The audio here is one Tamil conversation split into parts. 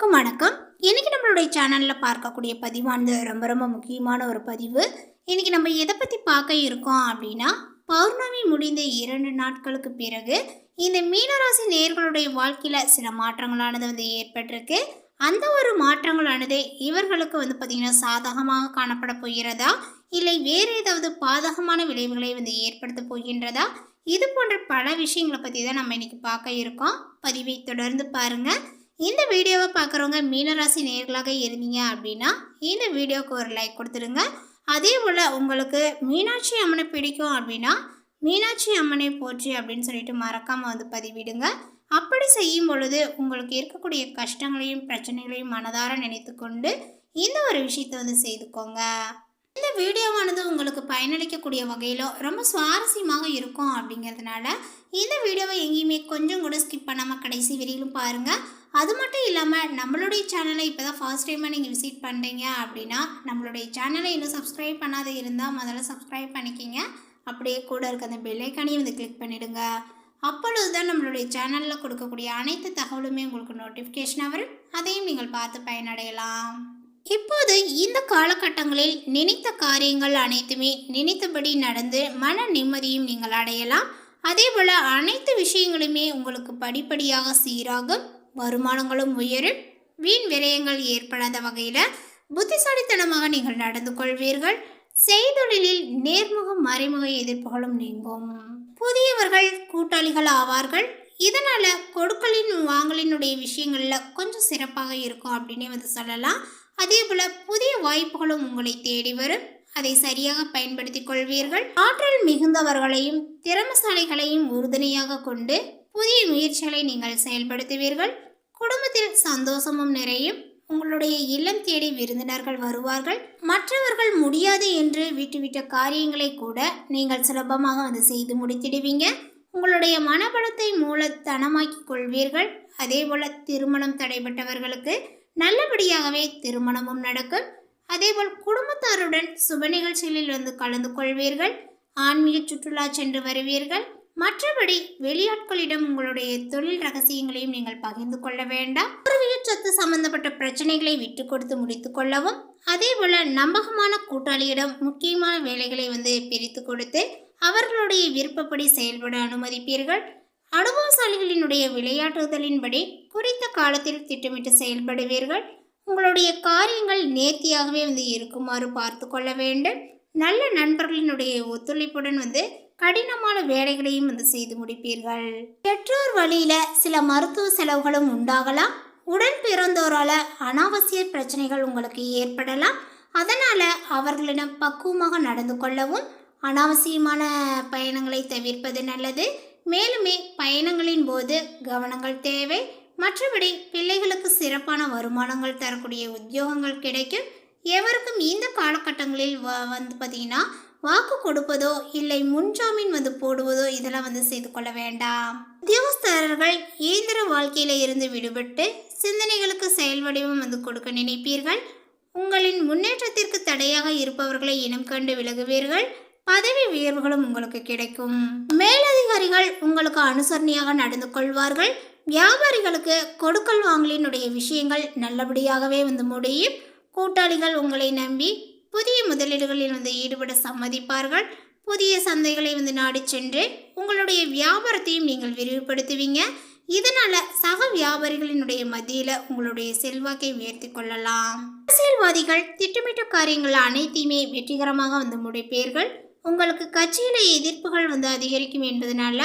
அனைவருக்கும் வணக்கம். இன்றைக்கி நம்மளுடைய சேனலில் பார்க்கக்கூடிய பதிவானது ரொம்ப ரொம்ப முக்கியமான ஒரு பதிவு. இன்றைக்கி நம்ம எதை பற்றி பார்க்க இருக்கோம் அப்படின்னா பௌர்ணமி முடிந்த இரண்டு நாட்களுக்கு பிறகு இந்த மீனராசி நேர்களுடைய வாழ்க்கையில் சில மாற்றங்களானது வந்து ஏற்பட்டிருக்கு. அந்த ஒரு மாற்றங்களானது இவர்களுக்கு வந்து பார்த்திங்கன்னா சாதகமாக காணப்பட போகிறதா? இல்லை வேறு ஏதாவது பாதகமான விளைவுகளை வந்து ஏற்படுத்த போகின்றதா? இது போன்ற பல விஷயங்களை பற்றி தான் நம்ம இன்றைக்கி பார்க்க இருக்கோம். பதிவை தொடர்ந்து பாருங்கள் இந்த வீடியோவை பார்க்குறவங்க மீனராசி நேர்களாக இருந்தீங்க அப்படின்னா இந்த வீடியோவுக்கு ஒரு லைக் கொடுத்துருங்க அதே போல் உங்களுக்கு மீனாட்சி அம்மனை பிடிக்கும் அப்படின்னா மீனாட்சி அம்மனை போற்றி அப்படின்னு சொல்லிட்டு மறக்காமல் வந்து பதிவிடுங்க. அப்படி செய்யும் பொழுது உங்களுக்கு இருக்கக்கூடிய கஷ்டங்களையும் பிரச்சனைகளையும் மனதார நினைத்து கொண்டு இந்த ஒரு விஷயத்தை வந்து செய்துக்கோங்க. இந்த வீடியோவானது உங்களுக்கு பயனளிக்கக்கூடிய வகையிலோ ரொம்ப சுவாரஸ்யமாக இருக்கும் அப்படிங்கிறதுனால இந்த வீடியோவை எங்கேயுமே கொஞ்சம் கூட ஸ்கிப் பண்ணாமல் கடைசி வரையிலும் பாருங்கள் அது மட்டும் இல்லாமல் நம்மளுடைய சேனலை இப்போ தான் ஃபர்ஸ்ட் டைமாக நீங்கள் விசிட் பண்ணுறீங்க அப்படின்னா நம்மளுடைய சேனலை இன்னும் சப்ஸ்கிரைப் பண்ணாத இருந்தால் முதல்ல சப்ஸ்கிரைப் பண்ணிக்கிங்க. அப்படியே கூட இருக்க அந்த பெல்லைக்கானையும் வந்து கிளிக் பண்ணிவிடுங்க அப்பொழுது தான் நம்மளுடைய சேனலில் கொடுக்கக்கூடிய அனைத்து தகவலுமே உங்களுக்கு நோட்டிஃபிகேஷனாக வரும். அதையும் நீங்கள் பார்த்து பயனடையலாம். இப்போது இந்த காலகட்டங்களில் நினைத்த காரியங்கள் அனைத்துமே நினைத்தபடி நடந்து மன நிம்மதியும் நீங்கள் அடையலாம். அதே போல் அனைத்து விஷயங்களுமே உங்களுக்கு படிப்படியாக சீராகும். வருமானங்களும் உயரும். வீண் விரயங்கள் ஏற்படாத வகையில் புத்திசாலித்தனமாக நீங்கள் நடந்து கொள்வீர்கள். செய்தொழிலில் நேர்முக மறைமுக எதிர்ப்புகளும் நீங்கும். புதியவர்கள் கூட்டாளிகள் ஆவார்கள். இதனால் கொடுக்கலின் வாங்கலினுடைய விஷயங்களில் கொஞ்சம் சிறப்பாக இருக்கும் அப்படின்னே வந்து சொல்லலாம். அதே போல் புதிய வாய்ப்புகளும் உங்களை தேடி வரும். அதை சரியாக பயன்படுத்திக் கொள்வீர்கள். ஆற்றல் மிகுந்தவர்களையும் திறமசாலிகளையும் உறுதுணையாக கொண்டு புதிய முயற்சிகளை நீங்கள் செயல்படுத்துவீர்கள். குடும்பத்தில் சந்தோஷமும் நிறையும். உங்களுடைய இல்லம் தேடி விருந்தினர்கள் வருவார்கள். மற்றவர்கள் முடியாது என்று விட்டுவிட்ட காரியங்களை கூட நீங்கள் சுலபமாக வந்து செய்து முடித்திடுவீங்க. உங்களுடைய மனபலத்தை மூலத்தனமாக்கிக் கொள்வீர்கள். அதே போல திருமணம் தடைபட்டவர்களுக்கு நல்லபடியாகவே திருமணமும் நடக்கும். அதேபோல் குடும்பத்தாருடன் சுப நிகழ்ச்சிகளில் வந்து கலந்து கொள்வீர்கள். ஆன்மீக சுற்றுலா சென்று வருவீர்கள். மற்றபடி வெளியாட்களிடம் உங்களுடைய தொழில் ரகசியங்களையும் நீங்கள் பகிர்ந்து கொள்ள வேண்டாம். பூர்வீக சொத்து சம்பந்தப்பட்ட பிரச்சனைகளை விட்டு கொடுத்து முடித்து கொள்ளவும் அதே போல நம்பகமான கூட்டாளியிடம் முக்கியமான வேலைகளை வந்து பிரித்து கொடுத்து அவர்களுடைய விருப்பப்படி செயல்பட அனுமதிப்பீர்கள். அனுபவசாலிகளினுடைய விளையாட்டுதலின்படி குறித்த காலத்தில் திட்டமிட்டு செயல்படுவீர்கள். உங்களுடைய காரியங்கள் நேர்த்தியாகவே வந்து இருக்குமாறு பார்த்து கொள்ள வேண்டும். நல்ல நண்பர்களினுடைய ஒத்துழைப்புடன் வந்து கடினமான வேலைகளையும் வந்து செய்து முடிப்பீர்கள். பெற்றோர் வழியில சில மருத்துவ செலவுகளும் உண்டாகலாம். உடன் பிறந்தோரால அனாவசிய பிரச்சனைகள் உங்களுக்கு ஏற்படலாம். அதனால அவர்களிடம் பக்குவமாக நடந்து கொள்ளவும் அனாவசியமான பயணங்களை தவிர்ப்பது நல்லது. மேலுமே பயணங்களின் போது கவனங்கள் தேவை. மற்றபடி பிள்ளைகளுக்கு சிறப்பான வருமானங்கள் தரக்கூடிய உத்தியோகங்கள் கிடைக்கும். எவருக்கும் இந்த காலகட்டங்களில் வ வந்து பார்த்தீங்கன்னா வாக்கு கொடுப்பதோ இல்லை முன்ஜாமீன் வந்து போடுவதோ இதெல்லாம் வந்து செய்து கொள்ள வேண்டாம். உத்தியோகஸ்தர்கள் இயந்திர வாழ்க்கையில இருந்து விடுபட்டு சிந்தனைகளுக்கு செயல் வடிவம் வந்து கொடுக்க நினைப்பீர்கள். உங்களின் முன்னேற்றத்திற்கு தடையாக இருப்பவர்களை இனம் கண்டு விலகுவீர்கள். பதவி உயர்வுகளும் உங்களுக்கு கிடைக்கும். மேலதிகாரிகள் உங்களுக்கு அனுசரணையாக நடந்து கொள்வார்கள். வியாபாரிகளுக்கு கொடுக்கல் வாங்கலினுடைய விஷயங்கள் நல்லபடியாகவே வந்து முடியும். கூட்டாளிகள் உங்களை நம்பி புதிய முதலீடுகளில் வந்து ஈடுபட சம்மதிப்பார்கள். புதிய சந்தைகளை வந்து நாடி சென்று உங்களுடைய வியாபாரத்தையும் நீங்கள் விரிவுபடுத்துவீங்க. இதனால சக வியாபாரிகளினுடைய மத்தியில உங்களுடைய செல்வாக்கை உயர்த்தி கொள்ளலாம். அரசியல்வாதிகள் திட்டமிட்ட காரியங்கள் அனைத்தையுமே வெற்றிகரமாக வந்து முடிப்பீர்கள். உங்களுக்கு கட்சியில எதிர்ப்புகள் வந்து அதிகரிக்கும் என்பதனால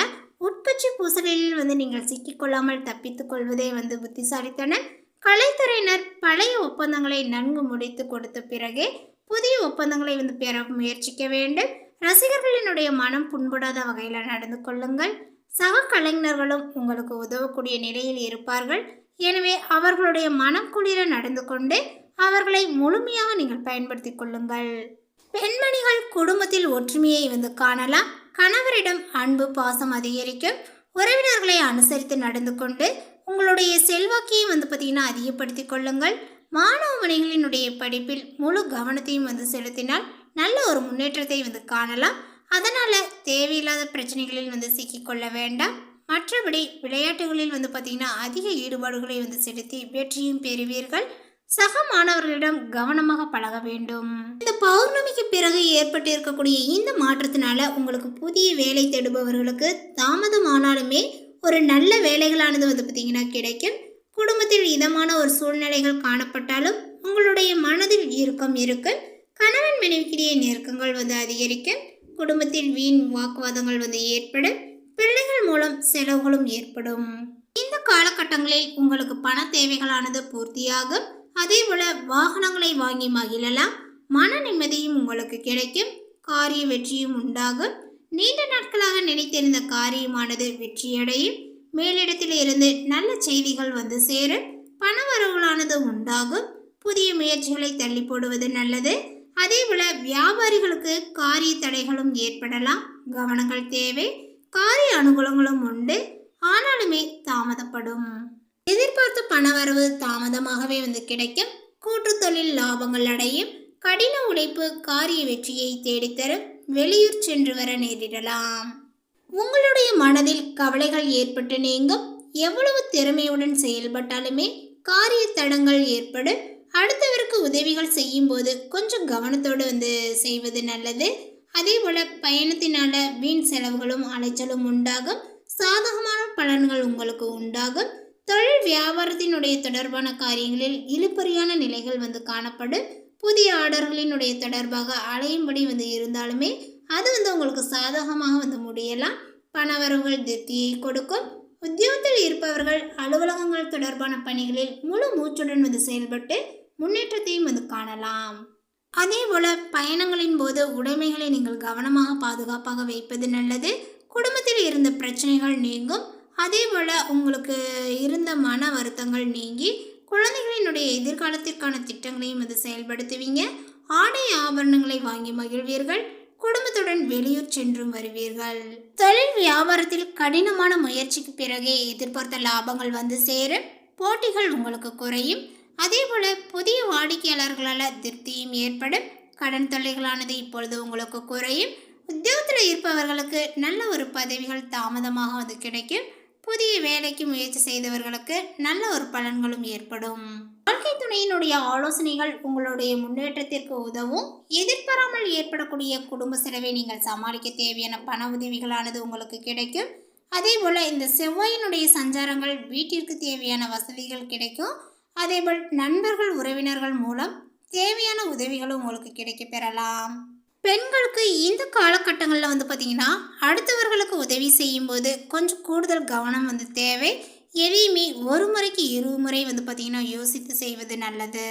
உட்கட்சி பூசலில் வந்து நீங்கள் சிக்கிக்கொள்ளாமல் தப்பித்துக் கொள்வதே வந்து புத்திசாலித்தனம். கலைத்துறையினர் பழைய ஒப்பந்தங்களை நன்கு முடித்து கொடுத்த பிறகே புதிய ஒப்பந்தங்களை வந்து பெற முயற்சிக்க வேண்டும். ரசிகர்களினுடைய மனம் புண்படாத வகையில் நடந்து கொள்ளுங்கள். சக கலைஞர்களும் உங்களுக்கு உதவக்கூடிய நிலையில் இருப்பார்கள். எனவே அவர்களுடைய மனம் குளிர நடந்து கொண்டு அவர்களை முழுமையாக நீங்கள் பயன்படுத்தி கொள்ளுங்கள். பெண்மணிகள் குடும்பத்தில் ஒற்றுமையை வந்து காணலாம். கணவரிடம் அன்பு பாசம் அதிகரிக்கும். உறவினர்களை அனுசரித்து நடந்து கொண்டு உங்களுடைய செல்வாக்கையும் வந்து பார்த்திங்கன்னா அதிகப்படுத்தி கொள்ளுங்கள். மாணவ மணிகளினுடைய படிப்பில் முழு கவனத்தையும் வந்து செலுத்தினால் நல்ல ஒரு முன்னேற்றத்தை வந்து காணலாம். அதனால் தேவையில்லாத பிரச்சனைகளில் வந்து சிக்கிக்கொள்ள வேண்டாம். மற்றபடி விளையாட்டுகளில் வந்து பார்த்திங்கன்னா அதிக ஈடுபாடுகளை வந்து செலுத்தி வெற்றியும் பெறுவீர்கள். சக மாணவர்களிடம் கவனமாக பழக வேண்டும். இந்த பௌர்ணமிக்கு பிறகு ஏற்பட்டு இருக்கக்கூடிய இந்த மாற்றத்தினால உங்களுக்கு புதிய வேலை தேடுபவர்களுக்கு தாமதமானாலுமே ஒரு நல்ல வேலைகளானது வந்து பார்த்தீங்கன்னா கிடைக்கும். குடும்பத்தில் இதமான ஒரு சூழ்நிலைகள் காணப்பட்டாலும் உங்களுடைய மனதில் இறுக்கம் இருக்கும் கணவன் மனைவிக்கிடையே நெருக்கங்கள் வந்து அதிகரிக்கும் குடும்பத்தில் வீண் வாக்குவாதங்கள் வந்து ஏற்படும் பிள்ளைகள் மூலம் செலவுகளும் ஏற்படும். இந்த காலகட்டங்களில் உங்களுக்கு பண தேவைகளானது பூர்த்தியாகும். அதே போல வாகனங்களை வாங்கி மகிழலாம். மன நிம்மதியும் உங்களுக்கு கிடைக்கும். காரிய வெற்றியும் உண்டாகும். நீண்ட நாட்களாக நினைத்திருந்த காரியமானது வெற்றியடையும். மேலிடத்தில் இருந்து நல்ல செய்திகள் வந்து சேரும். பணவரவுகளானது உண்டாகும். புதிய முயற்சிகளை தள்ளி போடுவது நல்லது. அதேபோல வியாபாரிகளுக்கு காரிய தடைகளும் ஏற்படலாம். கவனங்கள் தேவை. காரிய அனுகூலங்களும் உண்டு. ஆனாலுமே தாமதப்படும். எதிர்பார்த்த பணவரவு தாமதமாகவே வந்து கிடைக்கும். கூட்டு தொழில் லாபங்கள் அடையும். கடின உழைப்பு காரிய வெற்றியை தேடித்தரும். வெளியூர் சென்று வர நேரிடலாம். உங்களுடைய மனதில் கவலைகள் ஏற்பட்டு நீங்கும் எவ்வளவு திறமையுடன் செயல்பட்டாலுமே காரிய தடங்கள் ஏற்படு அடுத்தவருக்கு உதவிகள் செய்யும்போது கொஞ்சம் கவனத்தோடு வந்து செய்வது நல்லது. அதே போல பயணத்தினால வீண் செலவுகளும் அலைச்சலும் உண்டாகும். சாதகமான பலன்கள் உங்களுக்கு உண்டாகும். தொழில் வியாபாரத்தினுடைய தொடர்பான காரியங்களில் இழுப்பறியான நிலைகள் வந்து காணப்படும். புதிய ஆர்டர்களினுடைய தொடர்பாக அலையும்படி வந்து இருந்தாலுமே அது வந்து உங்களுக்கு சாதகமாக வந்து முடியலாம். பணவரவுகள் திருப்தியை கொடுக்கும். உத்தியோகத்தில் இருப்பவர்கள் அலுவலகங்கள் தொடர்பான பணிகளில் முழு மூச்சுடன் வந்து செயல்பட்டு முன்னேற்றத்தையும் வந்து காணலாம். அதே போல பயணங்களின் போது உடைமைகளை நீங்கள் கவனமாக பாதுகாப்பாக வைப்பது நல்லது. குடும்பத்தில் இருந்த பிரச்சனைகள் நீங்கும். அதே போல உங்களுக்கு இருந்த மன வருத்தங்கள் நீங்கி குழந்தைகளினுடைய எதிர்காலத்திற்கான திட்டங்களையும் வந்து செயல்படுத்துவீங்க. ஆடை ஆபரணங்களை வாங்கி மகிழ்வீர்கள். குடும்பத்துடன் வெளியூர் சென்றும் வருவீர்கள். தொழில் வியாபாரத்தில் கடினமான முயற்சிக்கு பிறகே எதிர்பார்த்த லாபங்கள் வந்து சேரும். போட்டிகள் உங்களுக்கு குறையும். அதே போல புதிய வாடிக்கையாளர்களால் திருப்தியும் ஏற்படும். கடன் தொல்லைகளானது இப்பொழுது உங்களுக்கு குறையும். உத்தியோகத்தில் இருப்பவர்களுக்கு நல்ல ஒரு பதவிகள் தாமதமாக வந்து கிடைக்கும். புதிய வேலைக்கு முயற்சி செய்தவர்களுக்கு நல்ல ஒரு பலன்களும் ஏற்படும். வாழ்க்கை துணையினுடைய ஆலோசனைகள் உங்களுடைய முன்னேற்றத்திற்கு உதவும். எதிர்பாராமல் ஏற்படக்கூடிய குடும்ப செலவை நீங்கள் சமாளிக்க தேவையான பண உதவிகளானது உங்களுக்கு கிடைக்கும். அதே போல் இந்த செவ்வாயினுடைய சஞ்சாரங்கள் வீட்டிற்கு தேவையான வசதிகள் கிடைக்கும். அதேபோல் நண்பர்கள் உறவினர்கள் மூலம் தேவையான உதவிகளும் உங்களுக்கு கிடைக்க பெறலாம். பெண்களுக்கு இந்த காலகட்டங்களில் வந்து பார்த்திங்கன்னா அடுத்தவர்களுக்கு உதவி செய்யும்போது கொஞ்சம் கூடுதல் கவனம் வந்து தேவை. எதையுமே ஒரு முறைக்கு இரு முறை வந்து பார்த்திங்கன்னா யோசித்து செய்வது நல்லது.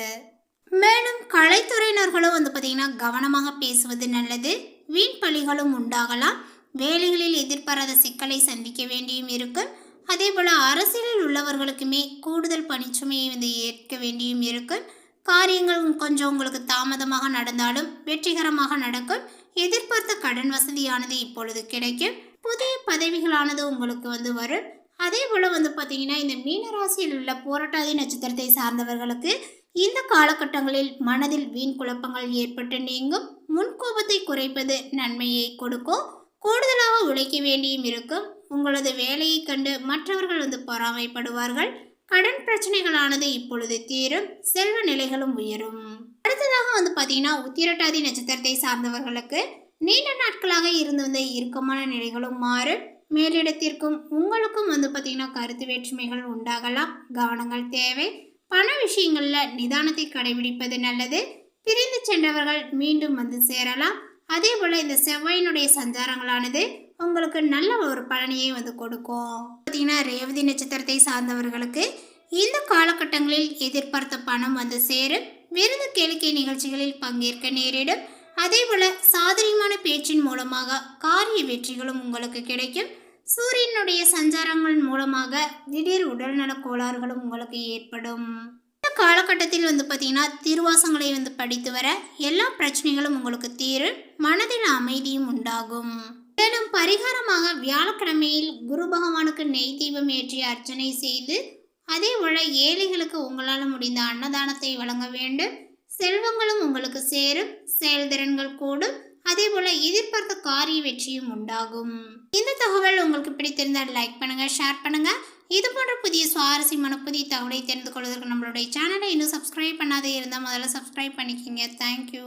மேலும் கலைத்துறையினர்களும் வந்து பார்த்திங்கன்னா கவனமாக பேசுவது நல்லது. வீண் பழிகளும் உண்டாகலாம். வேலைகளில் எதிர்பாராத சிக்கலை சந்திக்க வேண்டியும் இருக்கும். அதே போல் அரசியலில் உள்ளவர்களுக்குமே கூடுதல் பணிச்சுமையை வந்து ஏற்க வேண்டியும் இருக்கும். காரியங்கள் கொஞ்சம் உங்களுக்கு தாமதமாக நடந்தாலும் வெற்றிகரமாக நடக்கும். எதிர்பார்த்த கடன் வசதியானது இப்பொழுது கிடைக்கும். புதிய பதவிகளானது உங்களுக்கு வந்து வரும். அதே போல் வந்து பார்த்திங்கன்னா இந்த மீனராசியில் உள்ள போராட்டாதி நட்சத்திரத்தை சார்ந்தவர்களுக்கு இந்த காலகட்டங்களில் மனதில் வீண் குழப்பங்கள் ஏற்பட்டு நீங்கும். முன்கோபத்தை குறைப்பது நன்மையை கொடுக்கும். கூடுதலாக உழைக்க வேண்டியும் இருக்கும். உங்களது வேலையை கண்டு மற்றவர்கள் வந்து பொறாமைப்படுவார்கள். கடன் பிரச்சனைகளானது இப்பொழுது தீரும். செல்வ நிலைகளும் உயரும். அடுத்ததாக வந்து பார்த்தீங்கன்னா உத்திரட்டாதி நட்சத்திரத்தை சார்ந்தவர்களுக்கு நீண்ட நாட்களாக இருந்து வந்த இறுக்கமான நிலைகளும் மாறும். மேலிடத்திற்கும் உங்களுக்கும் வந்து பார்த்தீங்கன்னா கருத்து வேற்றுமைகள் உண்டாகலாம். கவனங்கள் தேவை. பண விஷயங்களில் நிதானத்தை கடைபிடிப்பது நல்லது. பிரிந்து சென்றவர்கள் மீண்டும் வந்து சேரலாம். அதே போல் இந்த செவ்வாயினுடைய சஞ்சாரங்களானது உங்களுக்கு நல்ல ஒரு பழனியை வந்து கொடுக்கும். பார்த்தீங்கன்னா ரேவதி நட்சத்திரத்தை சார்ந்தவர்களுக்கு இந்த காலகட்டங்களில் எதிர்பார்த்த பணம் வந்து சேரும். விருது கேளிக்கை நிகழ்ச்சிகளில் பங்கேற்க நேரிடும். அதேபோல போல பேச்சின் மூலமாக காரிய வெற்றிகளும் உங்களுக்கு கிடைக்கும். சூரியனுடைய சஞ்சாரங்கள் மூலமாக திடீர் உடல்நல கோளாறுகளும் உங்களுக்கு ஏற்படும். இந்த காலகட்டத்தில் வந்து பார்த்தீங்கன்னா திருவாசங்களை வந்து படித்து வர எல்லா பிரச்சனைகளும் உங்களுக்கு தீரும். மனதில் அமைதியும் உண்டாகும். மேலும் பரிகாரமாக வியாழக்கிழமையில் குரு பகவானுக்கு நெய் தீபம் ஏற்றி அர்ச்சனை செய்து அதே போல ஏழைகளுக்கு உங்களால் முடிந்த அன்னதானத்தை வழங்க வேண்டும். செல்வங்களும் உங்களுக்கு சேரும் செயல்திறன்கள் கூடும். அதே போல் எதிர்பார்த்த காரிய வெற்றியும் உண்டாகும். இந்த தகவல் உங்களுக்கு பிடித்திருந்தால் லைக் பண்ணுங்க ஷேர் பண்ணுங்க. இது போன்ற புதிய சுவாரஸ்யமான புதிய தகவலை தெரிந்து கொள்வதற்கு நம்மளுடைய சேனலை இன்னும் சப்ஸ்கிரைப் பண்ணாதே இருந்தால் முதல்ல சப்ஸ்கிரைப் பண்ணிக்கிங்க. தேங்க்யூ